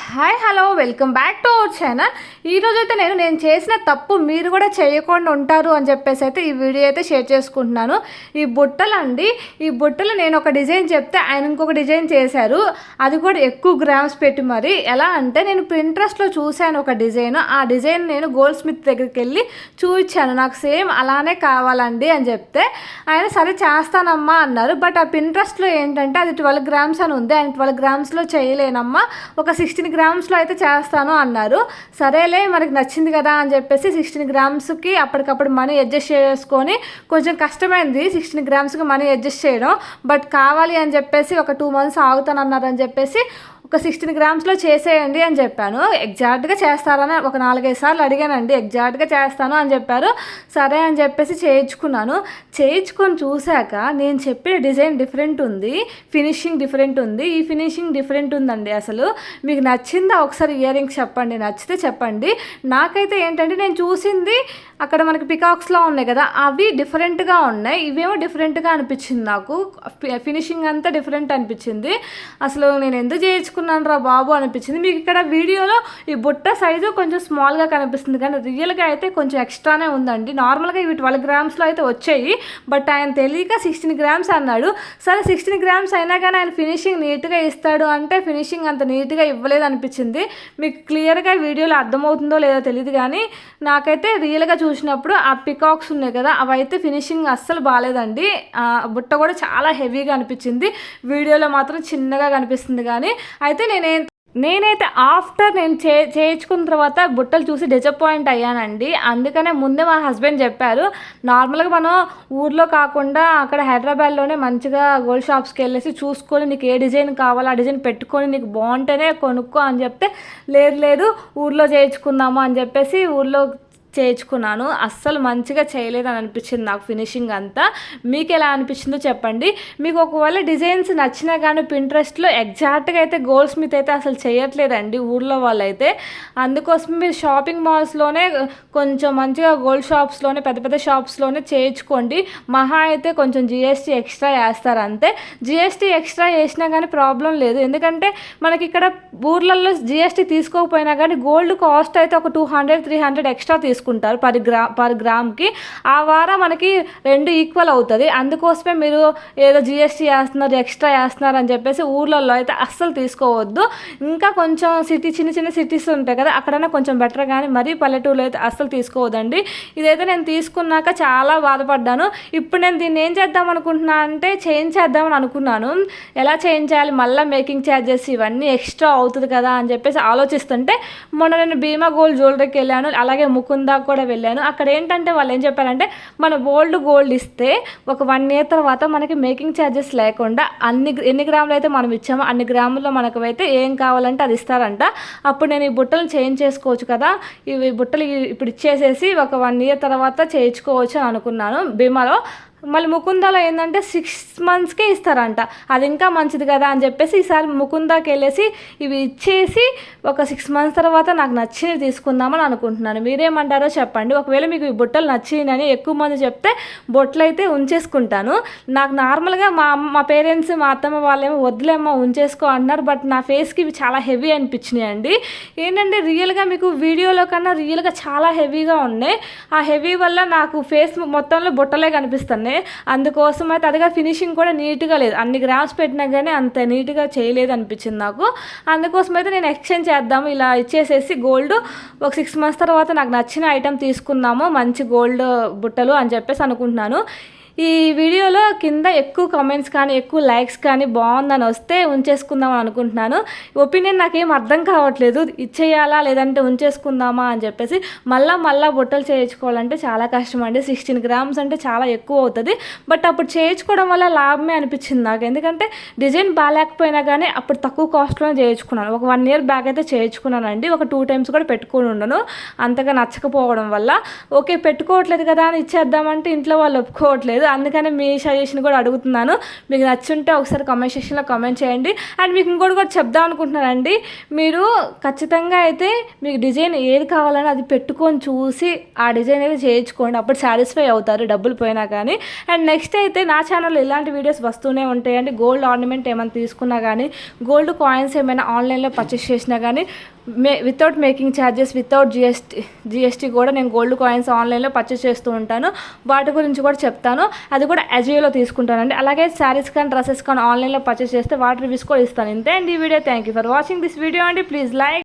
Hi hello welcome back to our channel. ఈరోజు అయితే నేను నేను చేసిన తప్పు మీరు కూడా చేయకుండా ఉంటారు అని చెప్పేసి అయితే ఈ వీడియో అయితే షేర్ చేసుకుంటున్నాను. ఈ బుట్టలు అండి ఈ బుట్టలు నేను ఒక డిజైన్ చెప్తే ఆయన ఇంకొక డిజైన్ చేశారు. అది కూడా ఎక్కువ గ్రామ్స్ పెట్టి మరి. ఎలా అంటే నేను ప్రింట్రెస్ట్లో చూశాను ఒక డిజైన్. ఆ డిజైన్ నేను గోల్డ్ స్మిత్ దగ్గరికి వెళ్ళి చూపించాను. నాకు సేమ్ అలానే కావాలండి అని చెప్తే ఆయన సరే చేస్తానమ్మా అన్నారు. బట్ ఆ ప్రింట్రెస్ట్లో ఏంటంటే అది ట్వెల్వ్ గ్రామ్స్ అని ఉంది. ఆయన ట్వెల్వ్ గ్రామ్స్లో చేయలేనమ్మా. ఒక సిక్స్టీ సిక్స్టీన్ గ్రామ్స్లో అయితే చేస్తాను అన్నారు. సరేలే మనకి నచ్చింది కదా అని చెప్పేసి సిక్స్టీన్ గ్రామ్స్కి అప్పటికప్పుడు మనీ అడ్జస్ట్ చేసుకొని కొంచెం కష్టమైంది సిక్స్టీన్ గ్రామ్స్కి మనీ అడ్జస్ట్ చేయడం. బట్ కావాలి అని చెప్పేసి ఒక టూ మంత్స్ ఆగుతానన్నారు అని చెప్పేసి ఒక సిక్స్టీన్ గ్రామ్స్లో చేసేయండి అని చెప్పాను. ఎగ్జాక్ట్గా చేస్తారని ఒక నాలుగైదు సార్లు అడిగానండి. ఎగ్జాక్ట్గా చేస్తాను అని చెప్పారు. సరే అని చెప్పేసి చేయించుకున్నాను. చేయించుకొని చూశాక నేను చెప్పిన డిజైన్ డిఫరెంట్ ఉంది. ఫినిషింగ్ డిఫరెంట్ ఉంది. ఈ ఫినిషింగ్ డిఫరెంట్ ఉందండి అసలు. మీకు నచ్చిందా ఒకసారి ఇయర్ రింగ్స్ చెప్పండి. నచ్చితే చెప్పండి. నాకైతే ఏంటంటే నేను చూసింది అక్కడ మనకి పికాక్స్లో ఉన్నాయి కదా అవి డిఫరెంట్గా ఉన్నాయి. ఇవేమో డిఫరెంట్గా అనిపించింది నాకు. ఫినిషింగ్ అంతా డిఫరెంట్ అనిపించింది. అసలు నేను ఎందుకు చేయించుకున్నాను రా బాబు అనిపించింది. మీకు ఇక్కడ వీడియోలో ఈ బుట్ట సైజు కొంచెం స్మాల్గా కనిపిస్తుంది. కానీ రియల్గా అయితే కొంచెం ఎక్స్ట్రానే ఉందండి. నార్మల్గా ఇవి ట్వెల్వ్ గ్రామ్స్లో అయితే వచ్చాయి. బట్ ఆయన తెలియక సిక్స్టీన్ గ్రామ్స్ అన్నాడు. సరే సిక్స్టీన్ గ్రామ్స్ అయినా కానీ ఆయన ఫినిషింగ్ నీట్గా ఇస్తాడు అంటే ఫినిషింగ్ అంత నీట్గా ఇవ్వలేదు అనిపించింది. మీకు క్లియర్గా వీడియోలో అర్థమవుతుందో లేదో తెలియదు కానీ నాకైతే రియల్గా చూసినప్పుడు ఆ పికాక్స్ ఉన్నాయి కదా అవి అయితే ఫినిషింగ్ అస్సలు బాగాలేదండి. బుట్ట కూడా చాలా హెవీగా అనిపించింది. వీడియోలో మాత్రం చిన్నగా కనిపిస్తుంది కానీ అయితే నేనే నేనైతే ఆఫ్టర్ నేను చే చేయించుకున్న తర్వాత బుట్టలు చూసి డిసప్పాయింట్ అయ్యానండి. అందుకనే ముందే మా హస్బెండ్ చెప్పారు నార్మల్గా మనం ఊర్లో కాకుండా అక్కడ హైదరాబాద్లోనే మంచిగా గోల్డ్ షాప్స్కి వెళ్ళేసి చూసుకొని నీకు ఏ డిజైన్ కావాలో ఆ డిజైన్ పెట్టుకొని నీకు బాగుంటేనే కొనుక్కో అని చెప్తే లేదు లేదు ఊర్లో చేయించుకుందాము అని చెప్పేసి ఊర్లో చేయించుకున్నాను. అస్సలు మంచిగా చేయలేదని అనిపించింది నాకు ఫినిషింగ్ అంతా. మీకు ఎలా అనిపించిందో చెప్పండి. మీకు ఒకవేళ డిజైన్స్ నచ్చినా కానీ పింట్రెస్ట్లో ఎగ్జాక్ట్గా అయితే గోల్స్ మీద అయితే అసలు చేయట్లేదండి ఊర్లో వాళ్ళైతే. అందుకోసం మీరు షాపింగ్ మాల్స్లోనే కొంచెం మంచిగా గోల్డ్ షాప్స్లోనే పెద్ద పెద్ద షాప్స్లోనే చేయించుకోండి. మహా అయితే కొంచెం జిఎస్టీ ఎక్స్ట్రా వేస్తారు అంతే జిఎస్టీ ఎక్స్ట్రా వేసినా కానీ ప్రాబ్లం లేదు. ఎందుకంటే మనకి ఇక్కడ ఊర్లలో జిఎస్టీ తీసుకోకపోయినా కానీ గోల్డ్ కాస్ట్ అయితే ఒక two hundred three hundred extra తీసుకుంటారు. తీసుకుంటారు పర్ గ్రా పర్ గ్రామ్కి. ఆ వారం మనకి రెండు ఈక్వల్ అవుతుంది. అందుకోసమే మీరు ఏదో జిఎస్టీ వేస్తున్నారు ఎక్స్ట్రా వేస్తున్నారు అని చెప్పేసి ఊర్లలో అయితే అస్సలు తీసుకోవద్దు. ఇంకా కొంచెం సిటీ చిన్న చిన్న సిటీస్ ఉంటాయి కదా అక్కడైనా కొంచెం బెటర్ కానీ మరీ పల్లెటూరులో అయితే అస్సలు తీసుకోవద్దండి. ఇదైతే నేను తీసుకున్నాక చాలా బాధపడ్డాను. ఇప్పుడు నేను దీన్ని ఏం చేద్దాం అనుకుంటున్నా అంటే చేంజ్ చేద్దామని అనుకున్నాను. ఎలా చేంజ్ చేయాలి? మళ్ళీ మేకింగ్ ఛార్జెస్ ఇవన్నీ ఎక్స్ట్రా అవుతుంది కదా అని చెప్పేసి ఆలోచిస్తుంటే మొన్న నేను భీమా గోల్డ్ జ్యువెలరీకి వెళ్ళాను. అలాగే ముకుంద దాకా కూడా వెళ్ళాను. అక్కడ ఏంటంటే వాళ్ళు ఏం చెప్పారంటే మన ఓల్డ్ గోల్డ్ ఇస్తే ఒక వన్ ఇయర్ తర్వాత మనకి మేకింగ్ ఛార్జెస్ లేకుండా అన్ని ఎన్ని గ్రాములు అయితే మనం ఇచ్చామో అన్ని గ్రాముల్లో మనకు అయితే ఏం కావాలంటే అది ఇస్తారంట. అప్పుడు నేను ఈ బుట్టలు చేంజ్ చేసుకోవచ్చు కదా ఇవి బుట్టలు ఇప్పుడు ఇచ్చేసేసి ఒక వన్ ఇయర్ తర్వాత చేయించుకోవచ్చు అని అనుకున్నాను. భీమాలో మళ్ళీ ముకుందలో ఏంటంటే సిక్స్ మంత్స్కే ఇస్తారంట. అది ఇంకా మంచిది కదా అని చెప్పేసి ఈసారి ముకుందాకి వెళ్ళేసి ఇవి ఇచ్చేసి ఒక సిక్స్ మంత్స్ తర్వాత నాకు నచ్చినవి తీసుకుందామని అనుకుంటున్నాను. మీరేమంటారో చెప్పండి. ఒకవేళ మీకు ఈ బుట్టలు నచ్చినని ఎక్కువ మంది చెప్తే బొట్టలు అయితే ఉంచేసుకుంటాను. నాకు నార్మల్గా మా మా పేరెంట్స్ మా అత్తమ్మ వాళ్ళేమో వద్దులేమో ఉంచేసుకో అంటున్నారు బట్ నా ఫేస్కి ఇవి చాలా హెవీ అనిపించినాయి అండి ఏంటంటే రియల్గా మీకు వీడియోలో కన్నా రియల్గా చాలా హెవీగా ఉన్నాయి. ఆ హెవీ వల్ల నాకు ఫేస్ మొత్తంలో బుట్టలే కనిపిస్తున్నాయి. అందుకోసం అయితే అదిగా ఫినిషింగ్ కూడా నీట్గా లేదు. అన్ని గ్రామ్స్ పెట్టినా కానీ అంత నీట్గా చేయలేదు అనిపించింది నాకు. అందుకోసం అయితే నేను ఎక్స్చేంజ్ చేద్దాము. ఇలా ఇచ్చేసేసి గోల్డ్ ఒక సిక్స్ మంత్స్ తర్వాత నాకు నచ్చిన ఐటెం తీసుకుందాము. మంచి గోల్డ్ బుట్టలు అని చెప్పేసి అనుకుంటున్నాను. ఈ వీడియోలో కింద ఎక్కువ కామెంట్స్ కానీ ఎక్కువ లైక్స్ కానీ బాగుందని వస్తే ఉంచేసుకుందాం అనుకుంటున్నాను. ఒపీనియన్ నాకేం అర్థం కావట్లేదు. ఇచ్చేయాలా లేదంటే ఉంచేసుకుందామా అని చెప్పేసి మళ్ళా మళ్ళా బొట్టలు చేయించుకోవాలంటే చాలా కష్టం అండి సిక్స్టీన్ గ్రామ్స్ అంటే చాలా ఎక్కువ అవుతుంది. బట్ అప్పుడు చేయించుకోవడం వల్ల లాభమే అనిపించింది నాకు. ఎందుకంటే డిజైన్ బాగాలేకపోయినా కానీ అప్పుడు తక్కువ కాస్ట్లోనే చేయించుకున్నాను. ఒక వన్ ఇయర్ బ్యాక్ అయితే చేయించుకున్నానండి. ఒక టూ టైమ్స్ కూడా పెట్టుకుని ఉండను. అంతగా నచ్చకపోవడం వల్ల. ఓకే పెట్టుకోవట్లేదు కదా అని ఇచ్చేద్దామంటే ఇంట్లో వాళ్ళు ఒప్పుకోవట్లేదు. లేదు. అందుకనే మీ సజెషన్ కూడా అడుగుతున్నాను. మీకు నచ్చుంటే ఒకసారి కామెంట్ సెక్షన్లో కామెంట్ చేయండి. అండ్ మీకు ఇంకోటి కూడా చెప్దాం అనుకుంటున్నానండి. మీరు ఖచ్చితంగా అయితే మీకు డిజైన్ ఏది కావాలని అది పెట్టుకొని చూసి ఆ డిజైన్ అయితే చేయించుకోండి. అప్పుడు సాటిస్ఫై అవుతారు డబ్బులు పోయినా కానీ. అండ్ నెక్స్ట్ అయితే నా ఛానల్లో ఇలాంటి వీడియోస్ వస్తూనే ఉంటాయండి. గోల్డ్ ఆర్నమెంట్ ఏమైనా తీసుకున్నా కానీ గోల్డ్ కాయిన్స్ ఏమైనా ఆన్లైన్లో పర్చేస్ చేసినా కానీ may without making charges without GST GST కూడా నేను గోల్డ్ కాయిన్స్ ఆన్లైన్లో పర్చేస్ చేస్తూ ఉంటాను. వాటి గురించి కూడా చెప్తాను. అది కూడా అజియోలో తీసుకుంటానండి. అలాగే శారీస్ కానీ డ్రెస్సెస్ కానీ ఆన్లైన్లో పర్చేస్ చేస్తే వాటి రివ్యూస్ కూడా ఇస్తాను. ఇంతే అండి ఈ video. Thank you for watching this video అండి. Please like